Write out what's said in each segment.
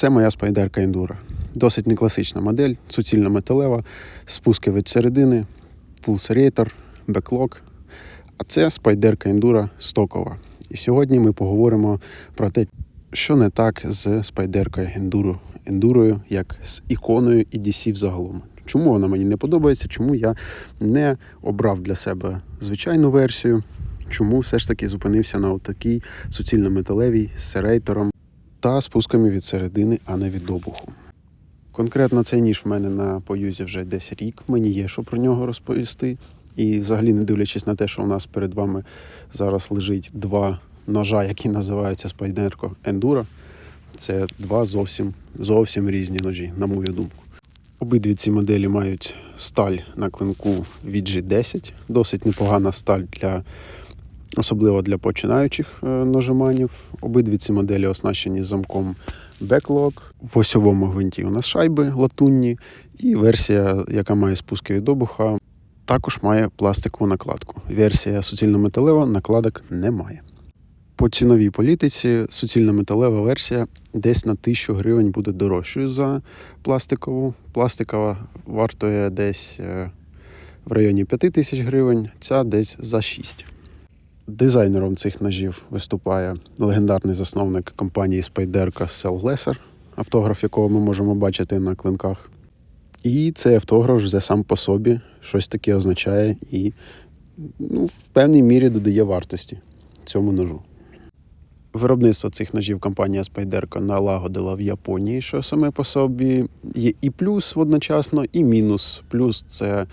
Це моя спайдерка Enduro. Досить некласична модель, суцільна металева, спуски від середини, full беклок. А це спайдерка Enduro стокова. І сьогодні ми поговоримо про те, що не так з спайдеркою Enduro, Enduro як з іконою EDC взагалом. Чому вона мені не подобається, чому я не обрав для себе звичайну версію, чому все ж таки зупинився на такій суцільно-металевій з серейтором та спусками від середини, а не від обуху. Конкретно цей ніж в мене на поюзі вже десь рік. Мені є що про нього розповісти. І взагалі, не дивлячись на те, що у нас перед вами зараз лежить два ножа, які називаються спайдерко Enduro, це два зовсім, зовсім різні ножі, на мою думку. Обидві ці моделі мають сталь на клинку VG10, досить непогана сталь для особливо для починаючих е, нажиманів. Обидві ці моделі оснащені замком Backlog. В осьовому гвинті у нас шайби латунні, і версія, яка має спуски від обуха, також має пластикову накладку. Версія суцільно-металева накладок не має. По ціновій політиці суцільно-металева версія десь на 1000 гривень буде дорожчою за пластикову. Пластикова вартує десь е, в районі 5000 гривень, ця десь за 6. Дизайнером цих ножів виступає легендарний засновник компанії Спайдерка Сел Глесер, автограф якого ми можемо бачити на клинках. І цей автограф вже сам по собі щось таке означає і ну, в певній мірі додає вартості цьому ножу. Виробництво цих ножів компанія Спайдерка налагодила в Японії, що саме по собі є і плюс одночасно, і мінус. Плюс це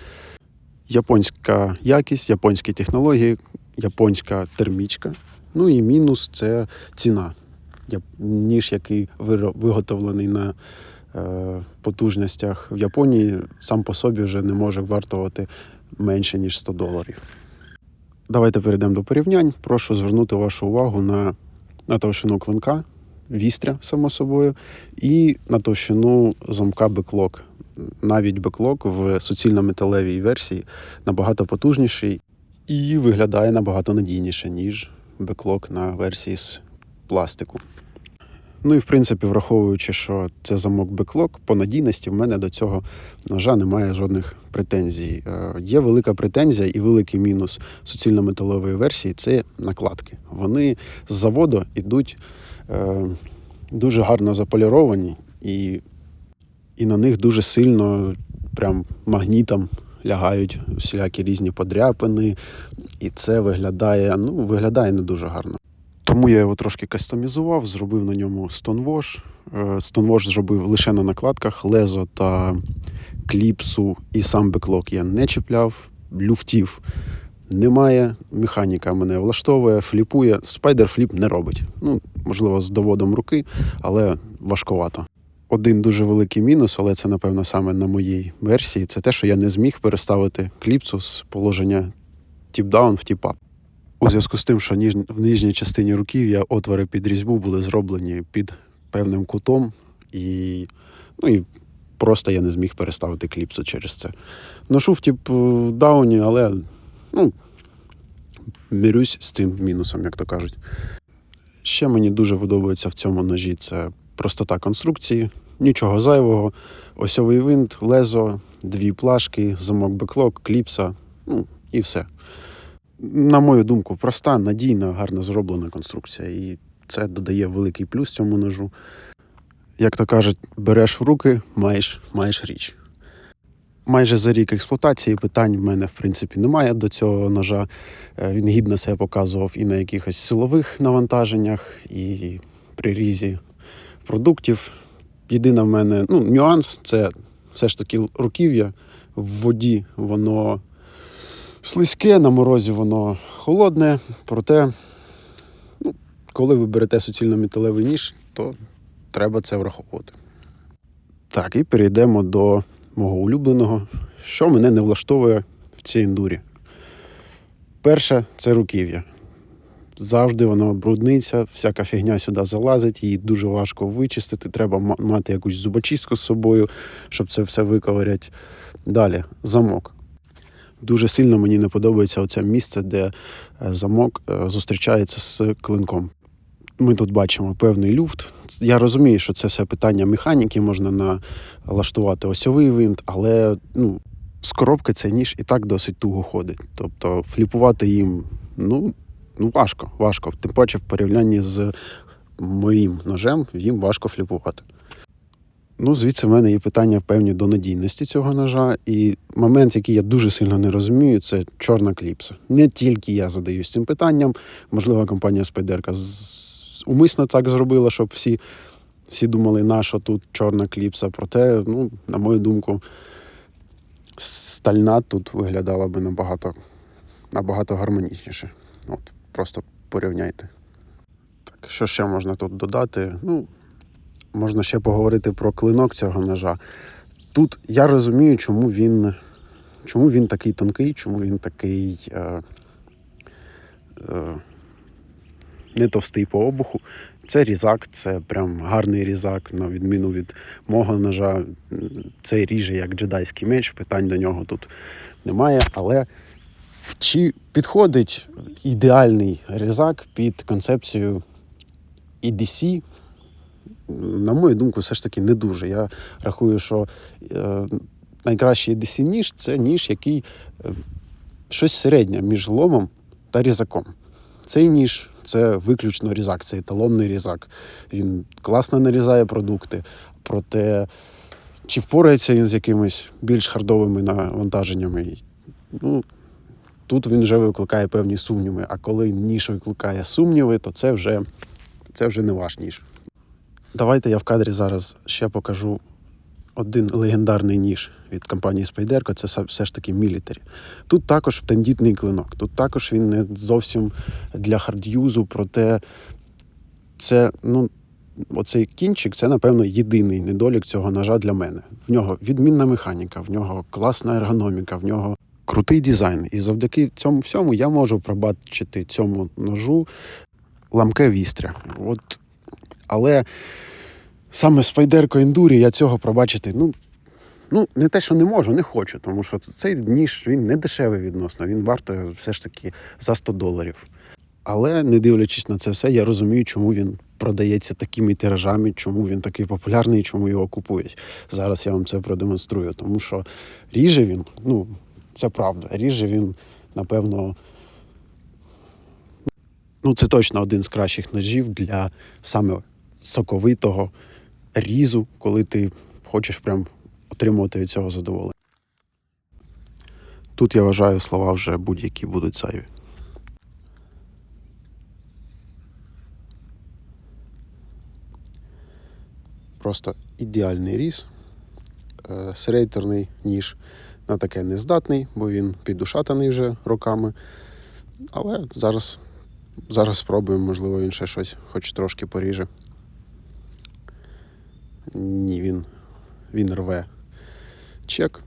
японська якість, японські технології, японська термічка. Ну і мінус це ціна. Ніж, який виготовлений на е, потужностях в Японії, сам по собі вже не може вартувати менше, ніж 100 доларів. Давайте перейдемо до порівнянь. Прошу звернути вашу увагу на, на товщину клинка, вістря, само собою, і на товщину замка беклок. Навіть беклок в суцільно-металевій версії набагато потужніший і виглядає набагато надійніше, ніж беклок на версії з пластику. Ну і в принципі, враховуючи, що це замок беклок, по надійності в мене до цього ножа немає жодних претензій. Е, Є велика претензія і великий мінус суцільно-металової версії це накладки. Вони з заводу йдуть е, дуже гарно заполіровані, і, і на них дуже сильно, прям магнітом лягають всілякі різні подряпини, і це виглядає, ну, виглядає не дуже гарно. Тому я його трошки кастомізував, зробив на ньому стонвош. Е, Стонвош зробив лише на накладках, лезо та кліпсу і сам беклок я не чіпляв, люфтів немає. Механіка мене влаштовує, фліпує. Спайдер фліп не робить. Ну, можливо, з доводом руки, але важковато. Один дуже великий мінус, але це, напевно, саме на моїй версії, це те, що я не зміг переставити кліпсу з положення тіп-даун в тіп-ап. У зв'язку з тим, що в нижній частині руків'я отвори під різьбу були зроблені під певним кутом, і, ну, і просто я не зміг переставити кліпсу через це. Ношу в тип е, дауні, але ну, мирюсь з цим мінусом, як то кажуть. Ще мені дуже подобається в цьому ножі це простота конструкції, нічого зайвого, осьовий винт, лезо, дві плашки, замок беклок, кліпса, ну і все на мою думку, проста, надійна, гарно зроблена конструкція. І це додає великий плюс цьому ножу. Як то кажуть, береш в руки, маєш, маєш річ. Майже за рік експлуатації питань в мене, в принципі, немає до цього ножа. Е, Він гідно себе показував і на якихось силових навантаженнях, і при різі продуктів. Єдине в мене ну, нюанс це все ж таки руків'я. В воді воно слизьке, на морозі воно холодне, проте, ну, коли ви берете суцільно-металевий ніж, то треба це враховувати. Так, і перейдемо до мого улюбленого, що мене не влаштовує в цій ендурі. Перше це руків'я. Завжди воно брудниться, всяка фігня сюди залазить, її дуже важко вичистити. Треба мати якусь зубочистку з собою, щоб це все виковирять. Далі замок. Дуже сильно мені не подобається оце місце, де е, замок е, зустрічається з клинком. Ми тут бачимо певний люфт. Я розумію, що це все питання механіки, можна налаштувати осьовий винт, але ну, з коробки цей ніж і так досить туго ходить. Тобто фліпувати їм ну важко, важко. Тим паче в порівнянні з моїм ножем їм важко фліпувати. Ну, звідси в мене є питання певні до надійності цього ножа. І момент, який я дуже сильно не розумію, це чорна кліпса. Не тільки я задаюсь цим питанням. Можливо, компанія Спайдерка умисно так зробила, щоб всі, всі думали, на тут чорна кліпса. Проте, ну, на мою думку, стальна тут виглядала би набагато, набагато гармонічніше. От, просто порівняйте. Так, що ще можна тут додати? Ну, можна ще поговорити про клинок цього ножа. Тут я розумію, чому він, чому він такий тонкий, чому він такий е, е, не товстий по обуху. Це різак, це прям гарний різак, на відміну від мого ножа. Цей ріже як джедайський меч, питань до нього тут немає. Але чи підходить ідеальний різак під концепцію EDC, на мою думку, все ж таки не дуже. Я рахую, що е, найкращий EDC ніж це ніж, який е, щось середнє між ломом та різаком. Цей ніж це виключно різак, це еталонний різак. Він класно нарізає продукти, проте чи впорається він з якимись більш хардовими навантаженнями? Ну, тут він вже викликає певні сумніви. А коли ніж викликає сумніви, то це вже, це вже не ваш ніж. Давайте я в кадрі зараз ще покажу один легендарний ніж від компанії Spyderco, це все ж таки мілітарі. Тут також тендітний клинок, тут також він не зовсім для хардюзу, проте це, ну, оцей кінчик це, напевно, єдиний недолік цього ножа для мене. В нього відмінна механіка, в нього класна ергономіка, в нього крутий дизайн. І завдяки цьому всьому я можу пробачити цьому ножу ламке вістря. От, але саме Спайдерко Ендурі я цього пробачити, ну, ну, не те, що не можу, не хочу, тому що цей ніж він не дешевий відносно, він вартує все ж таки за 100 доларів. Але не дивлячись на це все, я розумію, чому він продається такими тиражами, чому він такий популярний, чому його купують. Зараз я вам це продемонструю, тому що ріже він, ну, це правда, ріже він, напевно, ну, це точно один з кращих ножів для саме соковитого різу, коли ти хочеш прям отримувати від цього задоволення. Тут я вважаю слова вже будь-які будуть зайві. Просто ідеальний різ, Е, серейторний ніж на таке не здатний, бо він підушатаний вже роками. Але зараз, зараз спробуємо, можливо, він ще щось хоч трошки поріже. Ні, він, він рве чек.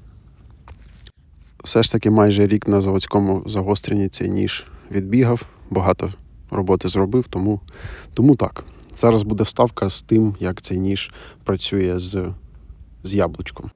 Все ж таки майже рік на заводському загостренні цей ніж відбігав, багато роботи зробив, тому, тому так. Зараз буде вставка з тим, як цей ніж працює з, з яблучком.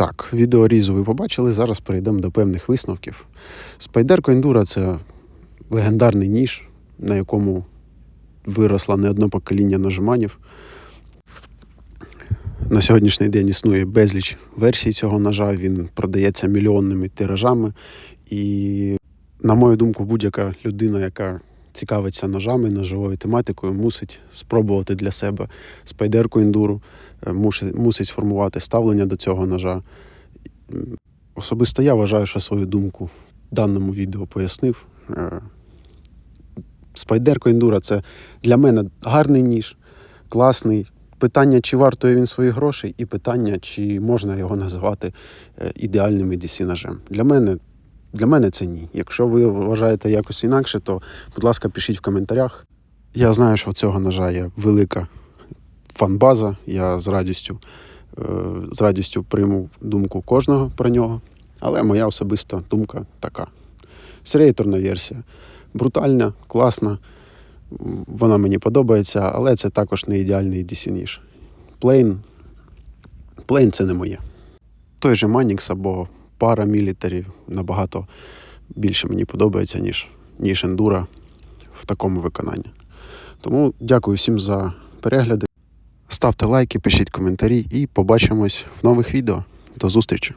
Так, відеорізу ви побачили. Зараз перейдемо до певних висновків. Спайдерко Ендура це легендарний ніж, на якому виросло не одне покоління нажиманів. На сьогоднішній день існує безліч версій цього ножа. Він продається мільйонними тиражами. І, на мою думку, будь-яка людина, яка цікавиться ножами, ножовою тематикою, мусить спробувати для себе спайдерку ендуру, е, мусить сформувати ставлення до цього ножа. Особисто я вважаю, що свою думку в даному відео пояснив. Е, Спайдерко Ендура це для мене гарний ніж, класний. Питання, чи вартує він своїх грошей, і питання, чи можна його називати е, ідеальним EDC ножем. Для мене, для мене це ні. Якщо ви вважаєте якось інакше, то, будь ласка, пишіть в коментарях. Я знаю, що в цього ножа є велика фанбаза. Я з радістю, е, з радістю прийму думку кожного про нього. Але моя особиста думка така. Серейторна версія. Брутальна, класна. Вона мені подобається, але це також не ідеальний DC ніж. Плейн. Плейн це не моє. Той же Manix або пара мілітарі набагато більше мені подобається, ніж, ніж ендура в такому виконанні. Тому дякую всім за перегляди. Ставте лайки, пишіть коментарі і побачимось в нових відео. До зустрічі!